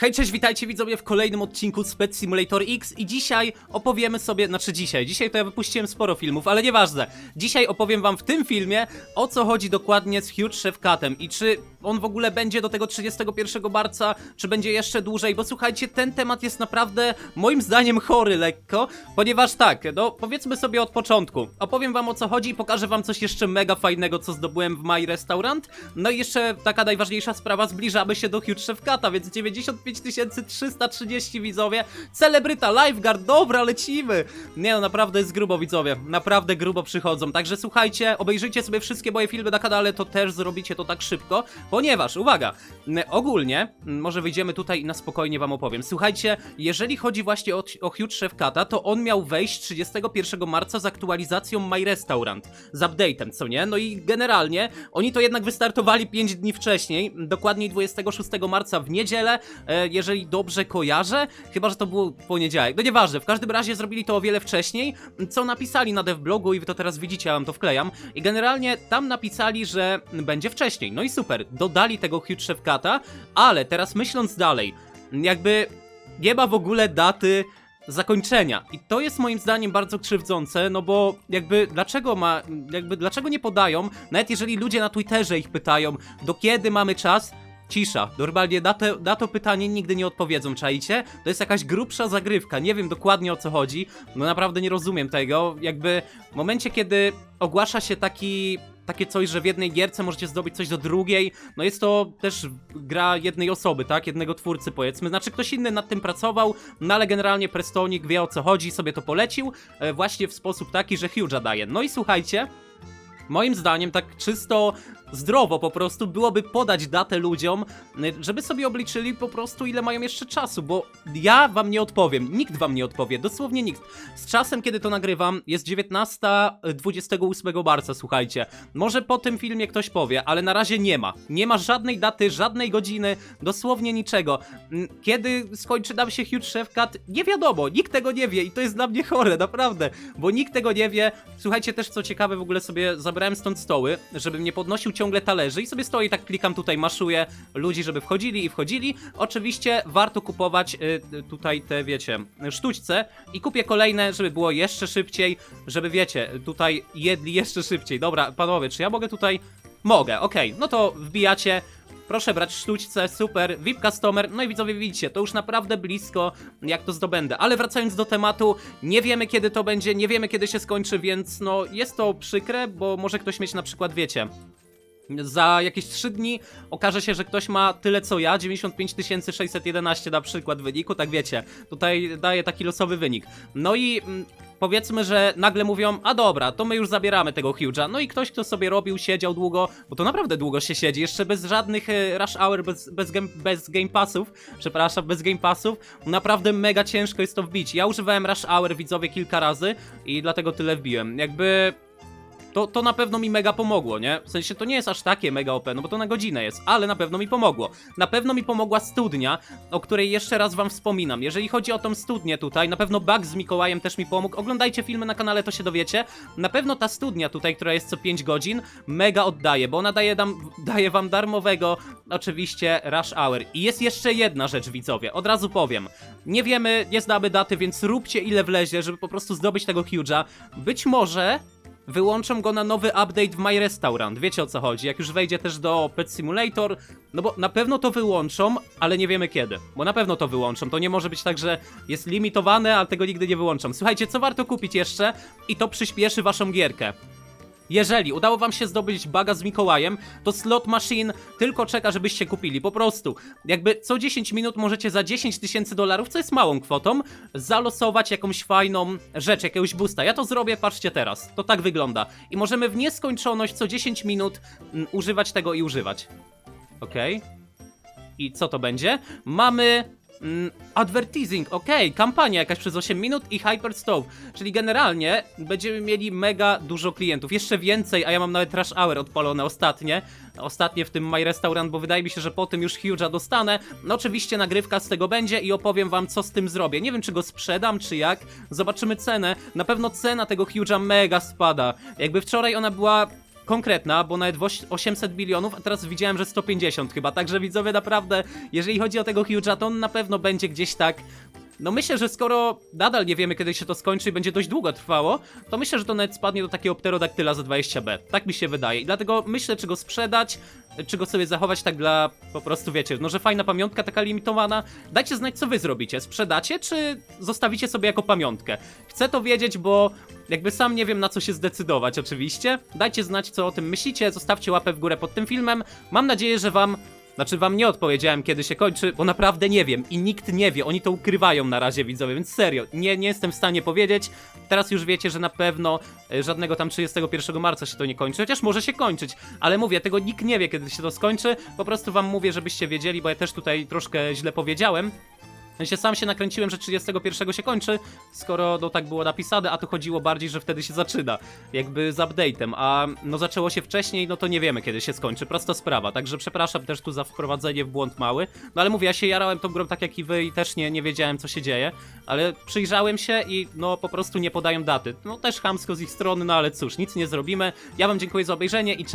Hej, cześć, witajcie widzowie w kolejnym odcinku z Pet Simulator X i dzisiaj opowiemy sobie, znaczy dzisiaj, dzisiaj to ja wypuściłem sporo filmów, ale nieważne. Dzisiaj opowiem wam w tym filmie, o co chodzi dokładnie z Huge Chef Catem i czy on w ogóle będzie do tego 31 marca, czy będzie jeszcze dłużej, bo słuchajcie, ten temat jest naprawdę moim zdaniem chory lekko, ponieważ tak, no powiedzmy sobie od początku. Opowiem wam o co chodzi i pokażę wam coś jeszcze mega fajnego, co zdobyłem w My Restaurant. No i jeszcze taka najważniejsza sprawa, zbliżamy się do Huge Chef Cata, więc 95 330 widzowie. Celebryta, Lifeguard, dobra, lecimy. Nie no, naprawdę jest grubo widzowie, naprawdę grubo przychodzą. Także słuchajcie, obejrzyjcie sobie wszystkie moje filmy na kanale, to też zrobicie to tak szybko, ponieważ, uwaga, ogólnie, może wyjdziemy tutaj i na spokojnie wam opowiem. Słuchajcie, jeżeli chodzi właśnie o, o Huge Chef Cata, to on miał wejść 31 marca z aktualizacją My Restaurant, z update'em, co nie? No i generalnie, oni to jednak wystartowali 5 dni wcześniej, dokładniej 26 marca w niedzielę, e, jeżeli dobrze kojarzę, chyba, że to był poniedziałek, no nieważne, w każdym razie zrobili to o wiele wcześniej, co napisali na devblogu i wy to teraz widzicie, ja wam to wklejam, i generalnie tam napisali, że będzie wcześniej, no i super, dodali tego Huge Chef Cata, ale teraz myśląc dalej, jakby nie ma w ogóle daty zakończenia. I to jest moim zdaniem bardzo krzywdzące, no bo jakby dlaczego ma, jakby dlaczego nie podają, nawet jeżeli ludzie na Twitterze ich pytają, do kiedy mamy czas, Cisza. Normalnie na to, na to pytanie nigdy nie odpowiedzą, czaicie? To jest jakaś grubsza zagrywka, nie wiem dokładnie o co chodzi, no naprawdę nie rozumiem tego. Jakby w momencie, kiedy ogłasza się taki takie coś, że w jednej gierce możecie zdobyć coś do drugiej, no jest to też gra jednej osoby, tak? Jednego twórcy powiedzmy, znaczy ktoś inny nad tym pracował, no ale generalnie Prestonik wie o co chodzi, sobie to polecił, e, właśnie w sposób taki, że Huge'a daje. No i słuchajcie, Moim zdaniem, tak czysto zdrowo po prostu byłoby podać datę ludziom, y, żeby sobie obliczyli po prostu ile mają jeszcze czasu, bo ja wam nie odpowiem, nikt wam nie odpowie, dosłownie nikt. Z czasem, kiedy to nagrywam, jest 19.28 marca, słuchajcie. Może po tym filmie ktoś powie, ale na razie nie ma. Nie ma żadnej daty, żadnej godziny, dosłownie niczego. Mm, Kiedy skończy nam się Huge Chef Cut? Nie wiadomo, nikt tego nie wie i to jest dla mnie chore, naprawdę, bo nikt tego nie wie. Słuchajcie, też co ciekawe, w ogóle sobie zabrałem stąd stoły, żebym nie podnosił ciągle talerzy i sobie stoję i tak klikam tutaj, maszuję ludzi, żeby wchodzili i wchodzili. Oczywiście warto kupować y, tutaj te, wiecie, sztućce i kupię kolejne, żeby było jeszcze szybciej, żeby, wiecie, tutaj jedli jeszcze szybciej. Dobra, panowie, czy ja mogę tutaj... Mogę, okej, no to wbijacie, Proszę brać sztućce, super, VIP Customer, no i widzowie widzicie, to już naprawdę blisko, jak to zdobędę. Ale wracając do tematu, nie wiemy kiedy to będzie, nie wiemy kiedy się skończy, więc no jest to przykre, bo może ktoś mieć na przykład, wiecie, za jakieś 3 dni okaże się, że ktoś ma tyle co ja, 95 611 na przykład wyniku, tak wiecie, tutaj daje taki losowy wynik. No i mm, powiedzmy, że nagle mówią, a dobra, to my już zabieramy tego Huge'a. No i ktoś, kto sobie robił, siedział długo, bo to naprawdę długo się siedzi, jeszcze bez żadnych e, rush hour, bez, bez, game, bez game passów, przepraszam, bez game passów, naprawdę mega ciężko jest to wbić. Ja używałem rush hour, widzowie, kilka razy i dlatego tyle wbiłem. Jakby to, to na pewno mi mega pomogło, nie? W sensie to nie jest aż takie mega OP, no bo to na godzinę jest, ale na pewno mi pomogło. Na pewno mi pomogła studnia, o której jeszcze raz wam wspominam. Jeżeli chodzi o tą studnię tutaj, na pewno Bug z Mikołajem też mi pomógł. Oglądajcie filmy na kanale, to się dowiecie. Na pewno ta studnia tutaj, która jest co 5 godzin, mega oddaje, bo ona daje, dam, daje wam darmowego, oczywiście, rush hour. I jest jeszcze jedna rzecz, widzowie, od razu powiem. Nie wiemy, nie znamy daty, więc róbcie ile wlezie, żeby po prostu zdobyć tego Huge'a. Być może wyłączą go na nowy update w My Restaurant. Wiecie o co chodzi? Jak już wejdzie też do Pet Simulator, no bo na pewno to wyłączą, ale nie wiemy kiedy. Bo na pewno to wyłączą. To nie może być tak, że jest limitowane, ale tego nigdy nie wyłączą. Słuchajcie, co warto kupić jeszcze? I to przyspieszy waszą gierkę. Jeżeli udało wam się zdobyć baga z Mikołajem, to slot machine tylko czeka, żebyście kupili. Po prostu, jakby co 10 minut możecie za 10 tysięcy dolarów, co jest małą kwotą, zalosować jakąś fajną rzecz, jakiegoś boosta. Ja to zrobię, patrzcie teraz. To tak wygląda. I możemy w nieskończoność co 10 minut mm, używać tego i używać. Okej. I co to będzie? Mamy Mm, advertising, okej, kampania jakaś przez 8 minut i Hyper Stove, czyli generalnie będziemy mieli mega dużo klientów, jeszcze więcej, a ja mam nawet Rush Hour odpalone ostatnie, ostatnie w tym My Restaurant, bo wydaje mi się, że po tym już Huge'a dostanę, no oczywiście nagrywka z tego będzie i opowiem wam co z tym zrobię, nie wiem czy go sprzedam, czy jak, zobaczymy cenę, na pewno cena tego Huge'a mega spada, jakby wczoraj ona była konkretna, bo nawet w oś- 800 milionów, a teraz widziałem, że 150 chyba, także widzowie naprawdę, jeżeli chodzi o tego Hughes'a, to on na pewno będzie gdzieś tak no myślę, że skoro nadal nie wiemy, kiedy się to skończy i będzie dość długo trwało, to myślę, że to nawet spadnie do takiego pterodaktyla za 20b. Tak mi się wydaje. I dlatego myślę, czy go sprzedać, czy go sobie zachować tak dla, po prostu wiecie, no że fajna pamiątka taka limitowana. Dajcie znać, co wy zrobicie. Sprzedacie, czy zostawicie sobie jako pamiątkę? Chcę to wiedzieć, bo jakby sam nie wiem, na co się zdecydować oczywiście. Dajcie znać, co o tym myślicie, zostawcie łapę w górę pod tym filmem. Mam nadzieję, że wam znaczy wam nie odpowiedziałem kiedy się kończy, bo naprawdę nie wiem i nikt nie wie, oni to ukrywają na razie widzowie, więc serio, nie, nie jestem w stanie powiedzieć. Teraz już wiecie, że na pewno e, żadnego tam 31 marca się to nie kończy, chociaż może się kończyć, ale mówię, tego nikt nie wie kiedy się to skończy, po prostu wam mówię, żebyście wiedzieli, bo ja też tutaj troszkę źle powiedziałem. Sensie sam się nakręciłem, że 31 się kończy, skoro no tak było napisane, a tu chodziło bardziej, że wtedy się zaczyna. Jakby z update'em, a no zaczęło się wcześniej, no to nie wiemy kiedy się skończy, prosta sprawa. Także przepraszam też tu za wprowadzenie w błąd mały. No ale mówię, ja się jarałem tą grą tak jak i wy i też nie, nie wiedziałem co się dzieje, ale przyjrzałem się i no po prostu nie podają daty. No też chamsko z ich strony, no ale cóż, nic nie zrobimy. Ja wam dziękuję za obejrzenie i cześć.